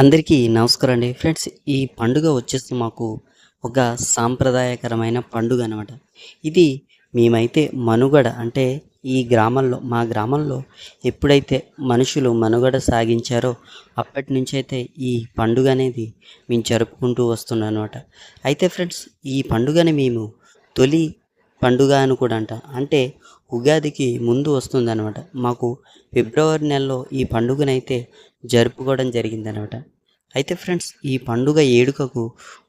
అందరికీ నమస్కారం అండి. ఫ్రెండ్స్ ఈ పండుగ వచ్చేసి మాకు ఒక సాంప్రదాయకరమైన పండుగ అనమాట ఇది మేమైతే మనుగడ అంటే ఈ గ్రామంలో మా గ్రామంలో ఎప్పుడైతే మనుషులు మనుగడ సాగించారో అప్పటి నుంచి అయితే ఈ పండుగ అనేది మేము జరుపుకుంటూ వస్తున్నాం అనమాట అయితే ఫ్రెండ్స్ ఈ పండుగని మేము తొలి పండుగ అని కూడా అంట. అంటే ఉగాదికి ముందు వస్తుందన్నమాట. మాకు ఫిబ్రవరి నెలలో ఈ పండుగనైతే జరుపుకోవడం జరిగిందనమాట అయితే ఫ్రెండ్స్ ఈ పండుగ ఏడుకకు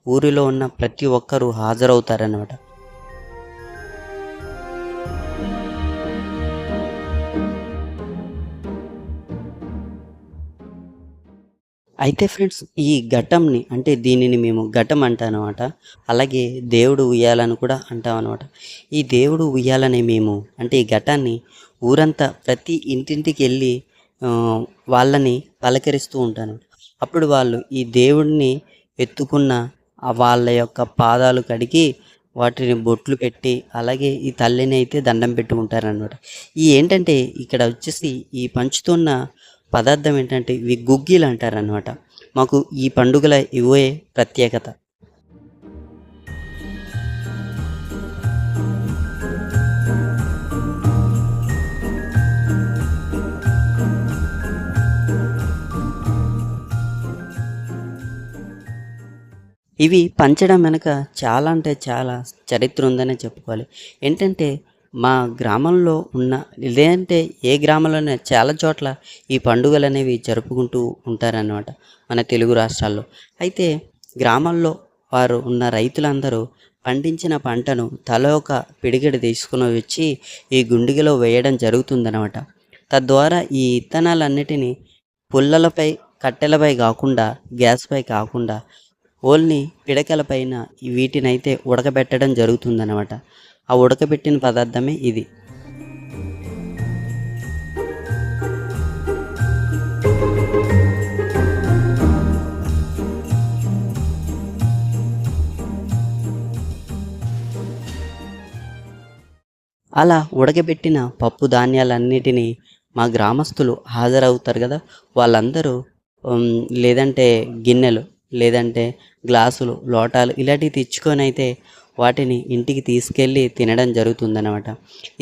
ఊరిలో ఉన్న ప్రతి ఒక్కరూ హాజరవుతారనమాట అయితే ఫ్రెండ్స్ ఈ ఘటంని అంటే దీనిని మేము ఘటం అంటామన్నమాట. అలాగే దేవుడు ఉయ్యాలని కూడా అంటాం అనమాట ఈ దేవుడు ఉయ్యాలని మేము అంటే ఈ ఘటాన్ని ఊరంతా ప్రతి ఇంటింటికి వెళ్ళి వాళ్ళని పలకరిస్తూ ఉంటాను. అప్పుడు వాళ్ళు ఈ దేవుడిని ఎత్తుకున్న వాళ్ళ యొక్క పాదాలు కడిగి వాటిని బొట్లు పెట్టి అలాగే ఈ తల్లిని అయితే దండం పెట్టుకుంటారనమాట ఈ ఏంటంటే ఇక్కడ వచ్చేసి ఈ పంచుతున్న పదార్థం ఏంటంటే ఇవి గుగ్గిలు అంటారనమాట మాకు ఈ పండుగల ఇవే ప్రత్యేకత. ఇవి పంచడం వెనుక చాలా అంటే చాలా చరిత్ర ఉందనే చెప్పుకోవాలి. ఏంటంటే మా గ్రామంలో ఉన్న లేదంటే ఏ గ్రామంలోనే చాలా చోట్ల ఈ పండుగలు అనేవి జరుపుకుంటూ ఉంటారన్నమాట మన తెలుగు రాష్ట్రాల్లో. అయితే గ్రామంలో వారు ఉన్న రైతులందరూ పండించిన పంటను తల ఒక పిడిగడి తీసుకుని వచ్చి ఈ గుండిగలో వేయడం జరుగుతుందన్నమాట. తద్వారా ఈ ఇత్తనాలన్నిటినీ పుల్లలపై కట్టెలపై కాకుండా గ్యాస్పై కాకుండా ఓన్లీ పిడకల పైన వీటినైతే ఉడకబెట్టడం జరుగుతుందన్నమాట. ఆ ఉడకబెట్టిన పదార్థమే ఇది. అలా ఉడకబెట్టిన పప్పు ధాన్యాలన్నిటినీ మా గ్రామస్తులు హాజరవుతారు కదా వాళ్ళందరూ లేదంటే గిన్నెలు లేదంటే గ్లాసులు లోటాలు ఇలాంటివి తెచ్చుకొని అయితే వాటిని ఇంటికి తీసుకెళ్ళి తినడం జరుగుతుందన్నమాట.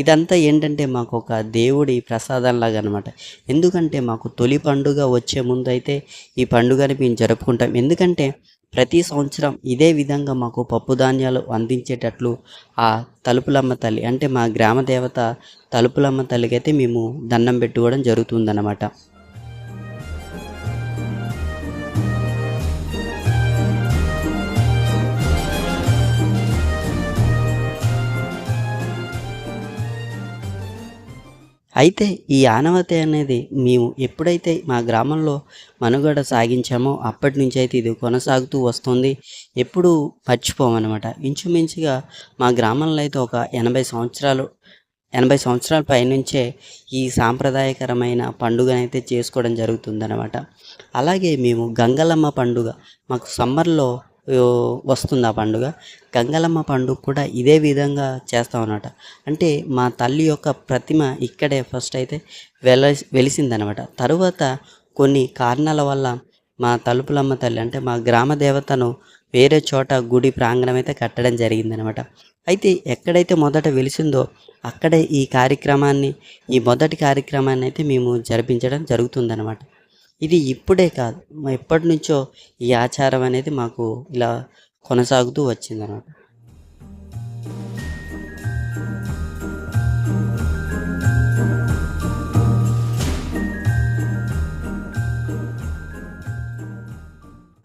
ఇదంతా ఏంటంటే మాకు ఒక దేవుడి ప్రసాదంలాగా అనమాట ఎందుకంటే మాకు తొలి పండుగ వచ్చే ముందు అయితే ఈ పండుగని మేము జరుపుకుంటాం. ఎందుకంటే ప్రతి సంవత్సరం ఇదే విధంగా మాకు పప్పు ధాన్యాలు అందించేటట్లు ఆ తలుపులమ్మ తల్లి అంటే మా గ్రామ దేవత తలుపులమ్మ తల్లికి అయితే మేము దండం పెట్టుకోవడం జరుగుతుందన్నమాట. అయితే ఈ ఆనవతి అనేది మేము ఎప్పుడైతే మా గ్రామంలో మనుగడ సాగించామో అప్పటి నుంచి అయితే ఇది కొనసాగుతూ వస్తుంది. ఎప్పుడూ మర్చిపోమన్నమాట. ఇంచుమించుగా మా గ్రామంలో అయితే ఒక ఎనభై సంవత్సరాలు ఎనభై సంవత్సరాల పైనుంచే ఈ సాంప్రదాయకరమైన పండుగనైతే చేసుకోవడం జరుగుతుందన్నమాట. అలాగే మేము గంగలమ్మ పండుగ మాకు సమ్మర్లో వస్తుంది ఆ పండుగ. గంగలమ్మ పండుగ కూడా ఇదే విధంగా చేస్తాం అన్నమాట అంటే మా తల్లి యొక్క ప్రతిమ ఇక్కడే ఫస్ట్ అయితే వెల వెలిసిందనమాట తరువాత కొన్ని కారణాల వల్ల మా తలుపులమ్మ తల్లి అంటే మా గ్రామ దేవతను వేరే చోట గుడి ప్రాంగణం అయితే కట్టడం జరిగిందనమాట అయితే ఎక్కడైతే మొదట వెలిసిందో అక్కడే ఈ కార్యక్రమాన్ని ఈ మొదటి కార్యక్రమాన్ని అయితే మేము జరిపించడం జరుగుతుందనమాట ఇది ఇప్పుడే కాదు. ఎప్పటి నుంచో ఈ ఆచారం అనేది మాకు ఇలా కొనసాగుతూ వచ్చిందన్నమాట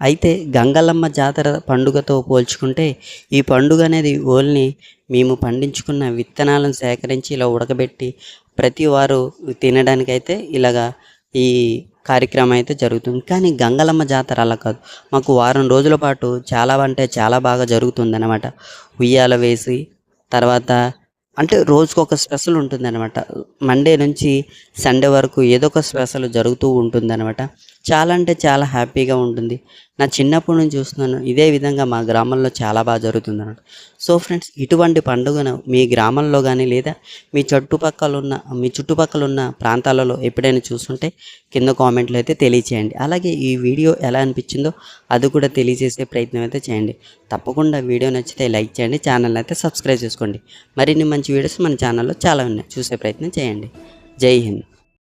అయితే గంగలమ్మ జాతర పండుగతో పోల్చుకుంటే ఈ పండుగ అనేది ఓల్ని మేము పండించుకున్న విత్తనాలను సేకరించి ఇలా ఉడకబెట్టి ప్రతి వారు తినడానికైతే ఇలాగా ఈ కార్యక్రమం అయితే జరుగుతుంది. కానీ గంగలమ్మ జాతర అలా కాదు. మాకు వారం రోజుల పాటు చాలా అంటే చాలా బాగా జరుగుతుంది అనమాట ఉయ్యాల వేసి తర్వాత అంటే రోజుకు ఒక స్పెషల్ ఉంటుంది అనమాట మండే నుంచి సండే వరకు ఏదో ఒక స్పెషల్ జరుగుతూ ఉంటుంది అనమాట చాలా అంటే చాలా హ్యాపీగా ఉంటుంది. నా చిన్నప్పటి నుంచి చూస్తున్నాను ఇదే విధంగా మా గ్రామంలో చాలా బాగా జరుగుతుంది అన్నమాట సో ఫ్రెండ్స్ ఇటువంటి పండుగను మీ గ్రామంలో కానీ లేదా మీ చుట్టుపక్కల ఉన్న మీ చుట్టుపక్కల ఉన్న ప్రాంతాలలో ఎప్పుడైనా చూస్తుంటే కింద కామెంట్లో అయితే తెలియచేయండి. అలాగే ఈ వీడియో ఎలా అనిపించిందో అది కూడా తెలియజేసే ప్రయత్నం అయితే చేయండి. తప్పకుండా వీడియో నచ్చితే లైక్ చేయండి ఛానల్ అయితే సబ్స్క్రైబ్ చేసుకోండి. మరిన్ని మంచి వీడియోస్ మన ఛానల్లో చాలా ఉన్నాయి. చూసే ప్రయత్నం చేయండి. జై హింద్.